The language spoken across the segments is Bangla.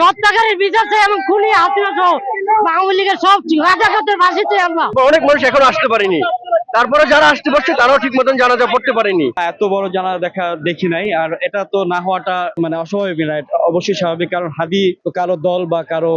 হত্যাকারীর বিচার চাই এবং খুনি হাসিনা সহ আওয়ামী লীগের সব রাজাকারদের ফাঁসি চাই আমরা। অনেক মানুষ এখনও আসতে পারেনি। তারপরে যারা আসতে পারছে তারাও ঠিক মতন জানাজা পড়তে পারেনি। এত বড় জানা দেখা দেখি নাই। আর এটা তো না হওয়াটা মানে অস্বাভাবিক না। অবশ্যই স্বাভাবিক। কারণ হাদি তো কারও দল বা কারও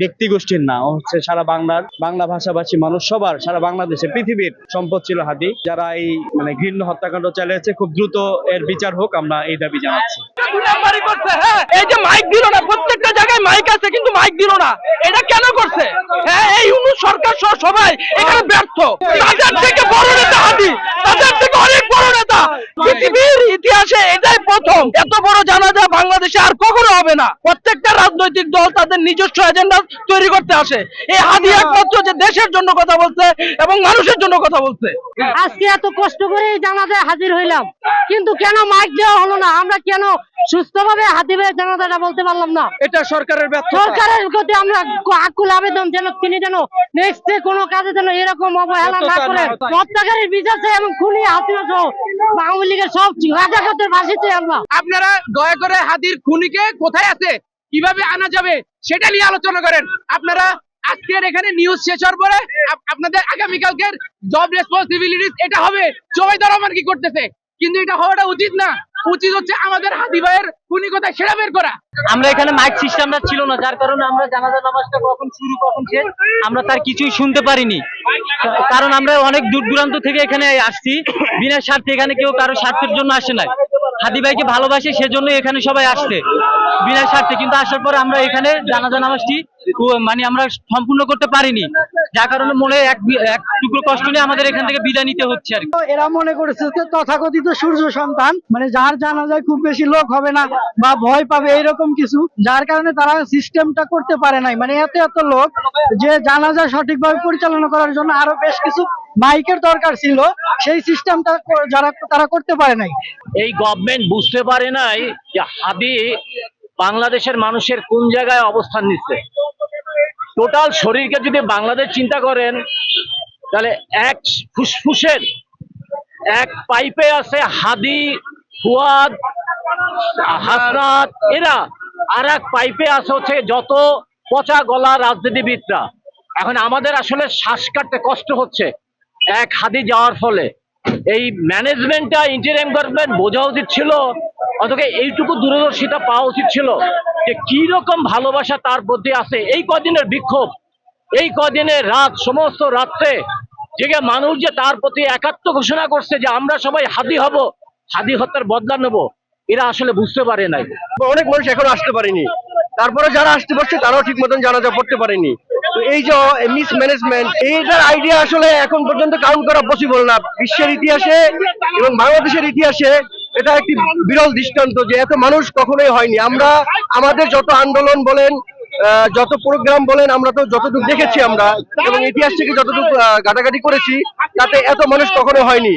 ব্যক্তি গোষ্ঠীর না। হচ্ছে সারা বাংলার বাংলা ভাষাভাষী মানুষ সবার সারা বাংলাদেশে পৃথিবীর সম্পদ ছিল হাদি। যারা এই মানে ঘৃণ্য হত্যাকাণ্ড চালিয়েছে খুব দ্রুত এর বিচার হোক আমরা এই দাবি জানাচ্ছি। নাম্বারই করছে হ্যাঁ? এই যে মাইক দিল না, প্রত্যেকটা জায়গায় মাইক আছে, কিন্তু মাইক দিল না। এটা কেন করছে? হ্যাঁ এই ইউনুস সরকার সহ সবাই এখানে ব্যর্থ। তাদের থেকে বড় নেতা হাদি, তাদের থেকে অনেক বড় নেতা। পৃথিবীর ইতিহাসে এটাই প্রথম। এত বড় জানাজা বাংলাদেশে আর কখনো হবে না। প্রত্যেকটা রাজনৈতিক দল তাদের নিজস্ব এজেন্ডা তৈরি করতে আসে। এই হাদি একমাত্র যে দেশের জন্য কথা বলছে এবং মানুষের জন্য কথা বলছে। আজকে এত কষ্ট করে জানাজায় হাজির হইলাম। কিন্তু কেন মাইক দেওয়া হলো না? আমরা কেন সুস্থভাবে হাতিবে জানাজাটা বলতে পারলাম না। এটা সরকারের সরকারের প্রতি আমরা আকুল আবেদন যেন তিনি যেন নেক্সট কোনো কাজে যেন এরকম অবহেলা না করে হত্যাকারীর বিচার চাই এবং খুনি হাসিনা সহ আওয়ামী লীগের সব রাজাকারদের ফাঁসি চাই আমরা। আপনারা দয়া করে হাদির খুনিকে কোথায় আছে কীভাবে আনা যাবে সেটা নিয়ে আলোচনা করেন। আপনারা আজকের এখানে নিউজ শেষ হওয়ার পরে আপনাদের আগামীকালকের জব রেসপন্সিবিলিটিস এটা হবে। জোবাইদ রহমান কি করতেছে। কিন্তু এটা হওয়াটা উচিত না। উচিত হচ্ছে আমাদের হাদি ভাইয়ের কোথায় সেটা বের করা। আমরা এখানে মাইক সিস্টেমটা ছিল না, যার কারণে আমরা জানাজা নামাজটা কখন শুরু, কখন শেষ, আমরা তার কিছুই শুনতে পারিনি। কারণ আমরা অনেক দূর দূরান্ত থেকে এখানে আসছি, বিনা স্বার্থে এখানে কেউ কারও স্বার্থের জন্য আসে নাই। হাদি ভাইকে ভালোবাসে সেজন্য এখানে সবাই আসছে, বিনা স্বার্থে। কিন্তু আসার পরে আমরা এখানে জানাজা নামাজটি মানে আমরা সম্পূর্ণ করতে পারিনি। যার কারণে মনে এক টুকরো কষ্ট নিয়ে আমাদের এখান থেকে বিদায় নিতে হচ্ছে আর এরা মনে করেছে যে তথাকথিত সূর্য সন্তান মানে যার জানা যায় খুব বেশি লোক হবে না বা ভয় পাবে এরকম কিছু যার কারণে তারা সিস্টেমটা করতে পারে নাই। মানে এত এত লোক যে জানা জানাজা সঠিকভাবে পরিচালনা করার জন্য আরও বেশ কিছু মাইকের দরকার ছিল সেই সিস্টেমটা যারা তারা করতে পারে নাই। এই গভর্নমেন্ট বুঝতে পারে নাই যে হাদি বাংলাদেশের মানুষের কোন জায়গায় অবস্থান নিচ্ছে। টোটাল শরীরকে যদি বাংলাদেশ চিন্তা করেন, তাহলে এক ফুসফুসের, এক পাইপে আছে হাদি, ফুয়াদ, হাসনাত, এরা আর এক পাইপে আছে হচ্ছে যত পচা গলা রাজনীতিবিদরা। এখন আমাদের আসলে শ্বাস কাটতে কষ্ট হচ্ছে এক হাদি যাওয়ার ফলে। এই ম্যানেজমেন্টটা ইন্টারিয়াম গভর্নমেন্ট বোঝা উচিত ছিল অথবা এইটুকু দূরদর্শিতা পাওয়া উচিত ছিল যে কি রকম ভালোবাসা তার প্রতি আছে। এই কদিনের বিক্ষোভ, এই কদিনের রাত, সমস্ত রাত্রে জেগে মানুষ যে তার প্রতি একাত্ম ঘোষণা করছে যে আমরা সবাই হাদি হব, হাদি হত্যার বদলা নেব, এরা আসলে বুঝতে পারে নাই। অনেক মানুষ এখনও আসতে পারেনি। তারপরে যারা আসতে পারছে, তারাও ঠিক মতন জানাজা পড়তে পারেনি। এই যে মিসম্যানেজমেন্ট এইটার আইডিয়া আসলে এখন পর্যন্ত কাউন্ট করা পসিবল না। বিশ্বের ইতিহাসে এবং বাংলাদেশের ইতিহাসে এটা একটি বিরল দৃষ্টান্ত যে এত মানুষ কখনোই হয়নি। আমরা, আমাদের যত আন্দোলন বলেন যত প্রোগ্রাম বলেন, আমরা তো যতটুকু দেখেছি আমরা, এবং ইতিহাস থেকে যতটুকু ঘাটাঘাটি করেছি, তাতে এত মানুষ কখনো হয়নি।